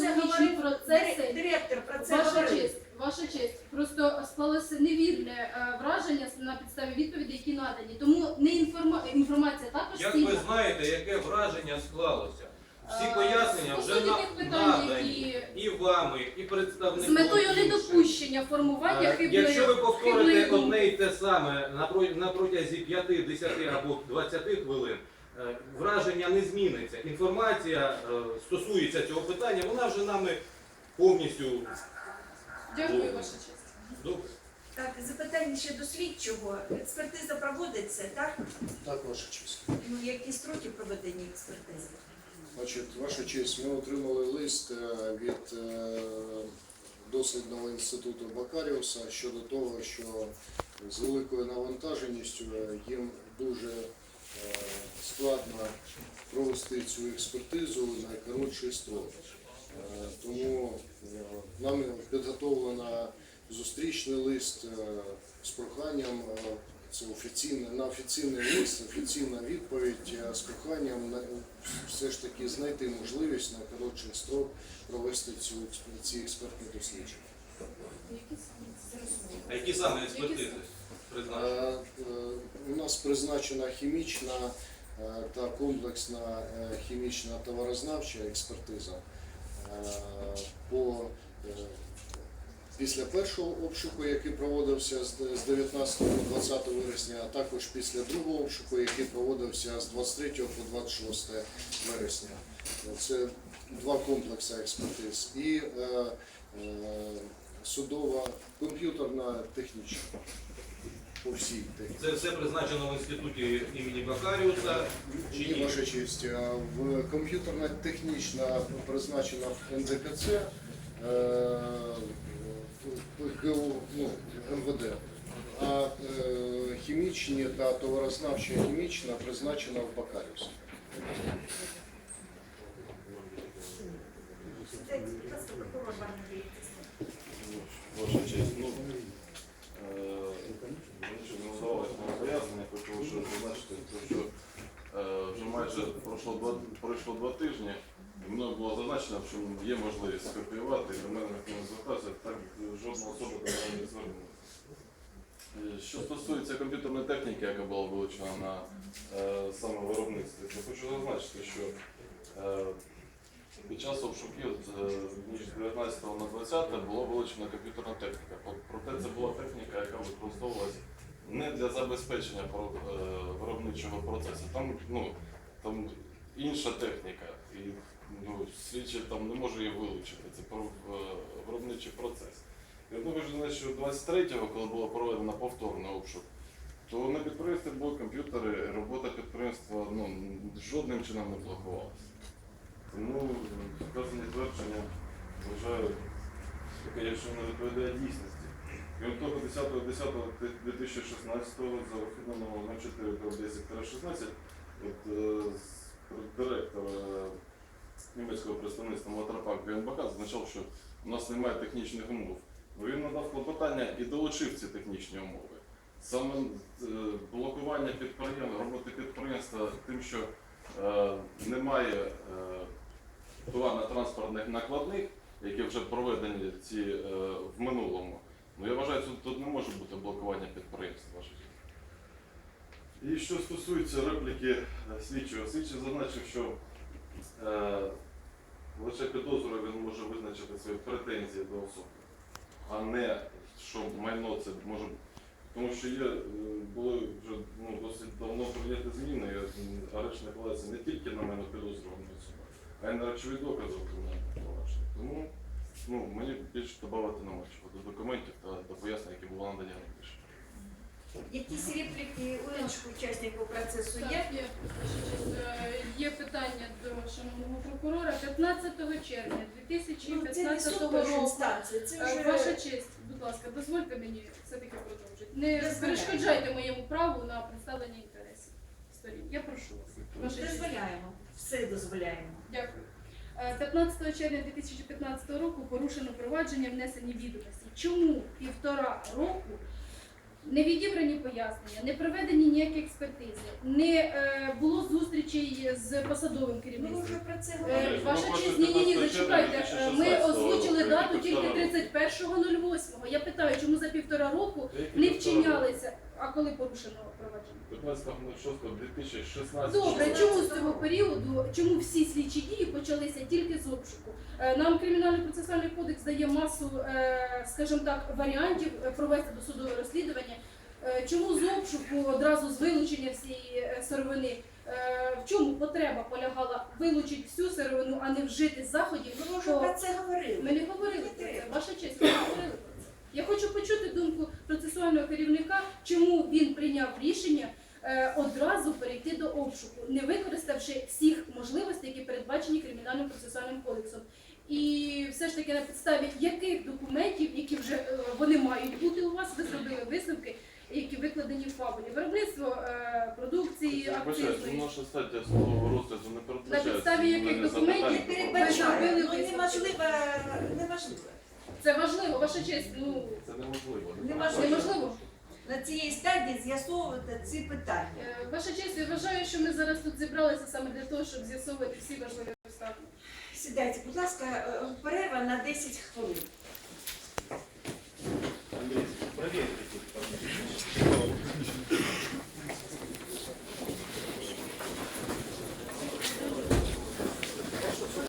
технологічні говорив процеси. Директор про це Ваша говорив. честь, ваша честь. Просто склалося невірне е, враження на підставі відповідей, які надані. Тому не інформа... інформація також Як цінна. ви знаєте, яке враження склалося? Всі Е, пояснення по вже суті на- питань, надані які- і вами, і з метою інших. недопущення формування Е, хибної Якщо ви повторите хибної думки. одне і те саме на про- на протязі 5, 10 або 20 хвилин, враження не зміниться. Інформація е, стосується цього питання, вона вже нами повністю Дякую, ваша честь. добре. Так, запитання ще до слідчого. Експертиза проводиться, так? Так, ваша честь. Ну, які строки проведення експертизи? Значить, ваша честь, ми отримали лист е, від е, дослідного інституту Бакаріуса щодо того, що з великою навантаженістю е, їм дуже е, складно провести цю експертизу в найкоротший строк. Е, Тому е, нами підготовлено зустрічний лист е, з проханням. Це офіційне на офіційний лист, офіційна відповідь з проханням на все ж таки знайти можливість на коротший строк провести цю ці експертні дослідження. А які саме експертизи призначені? Е, е, У нас призначена хімічна е, та комплексна хімічна товарознавча експертиза по після першого обшуку, який проводився з 19 по 20 вересня, а також після другого обшуку, який проводився з 23 по 26 вересня. Це два комплекси експертиз і е, е, судова комп'ютерна технічна по всій техніці. Це все призначено в інституті імені Бакаріуса чи Ні, ні? ваша честь, в комп'ютерна технічна призначена в НДКЦ е, ПГУ, ну, МВД, а е, хімічні та товарознавча хімічна призначена в Бакаріусі. Ваша честь, ну, е, нічого не надавалось на пояснення, хочу ще зазначити, те, що е, вже майже пройшло два, пройшло два тижні, і мною було зазначено, що є можливість скопіювати, і до мене ніхто не звертався, так жодна особа до мене не звернулася. Що стосується комп'ютерної техніки, яка була вилучена на е, саме виробництві, то хочу зазначити, що е, під час обшуків е, ніж з 19 на 20 була вилучена комп'ютерна техніка. Проте це була техніка, яка використовувалась не для забезпечення е, виробничого процесу. Там, ну, там інша техніка, і ну, слідчий там не може її вилучити. Це е, виробничий процес. Ж дня, що 23-го, коли було проведено повторний обшук, то на підприємстві були комп'ютери, робота підприємства ну, жодним чином не блокувалася. Тому вказані твердження вважаю, якщо не відповідає дійсності. Крім того, 10.10.2016 за вихідним номером 4 10 директор е, німецького представництва Моторпак ГНБК зазначав, що у нас немає технічних умов. Він надав клопотання і долучив ці технічні умови. Саме е, блокування підприємства, роботи підприємства тим, що е, немає е, товарно-транспортних накладних, які вже проведені ці е, в минулому. Ну я вважаю, тут, тут не може бути блокування підприємства. І що стосується репліки е, слідчого, слідчий зазначив, що е, лише підозрою він може визначити свої претензії до особи, а не що майно це може. Тому що є, е, були вже ну, досить давно прийняті зміни, і арешт не тільки на мене підозрювану особу, а й на речові докази у кримінальному. Тому ну, мені більше додати нема чого до документів та до пояснень, які було надані раніше. Якісь репліки у інших учасників процесу Так, є? є, питання до шановного прокурора. 15 червня Ну, це не 2015 суд першої року. інстанції, це Е, вже... Ваша честь, будь ласка, дозвольте мені все-таки продовжити. Не Дозволяю. перешкоджайте моєму праву на представлення інтересів сторін. Я прошу вас. Ваша честь. Дозволяємо, все дозволяємо. Дякую. Е, 15 червня 2015 року порушено провадження внесені відомості. Чому півтора року не відібрані пояснення, не проведені ніякі експертизи, не е, було зустрічей з посадовим керівництвом. Ну, ми вже про це е, говорили. Ваша честь, ні, ні, ні, зачекайте. Е, ми озвучили дату тільки 31.08. Я питаю, чому за півтора року не вчинялися, а коли порушено провадження? 15.06.2016. Добре, чому з цього періоду, чому всі слідчі дії почалися тільки з обшуку? Е, Нам кримінальний процесуальний кодекс дає масу, е, скажімо так, варіантів е, провести досудове розслідування. Чому з обшуку одразу з вилучення всієї сировини? В чому потреба полягала вилучити всю сировину, а не вжити заходів? Ми вже про це говорили. Ми не говорили про це. Ваша честь, ми не говорили про це. Я хочу почути думку процесуального керівника, чому він прийняв рішення одразу перейти до обшуку, не використавши всіх можливостей, які передбачені кримінальним процесуальним кодексом. І все ж таки на підставі яких документів, які вже е, вони мають бути у вас, ви зробили висновки, які викладені в фабулі. Виробництво е, продукції, акцизної. наша стаття судового розгляду не передбачає. підставі яких документів передбачає. зробили Ну, висновки. неможливо, неможливо. Це важливо, ваша честь. Ну Це. Неможливо. На цій стадії з'ясовувати ці питання. Е, Ваша честь, я вважаю, що ми зараз тут зібралися саме для того, щоб з'ясовувати всі важливі обставини. Сідайте, будь ласка, е, перерва на 10 хвилин.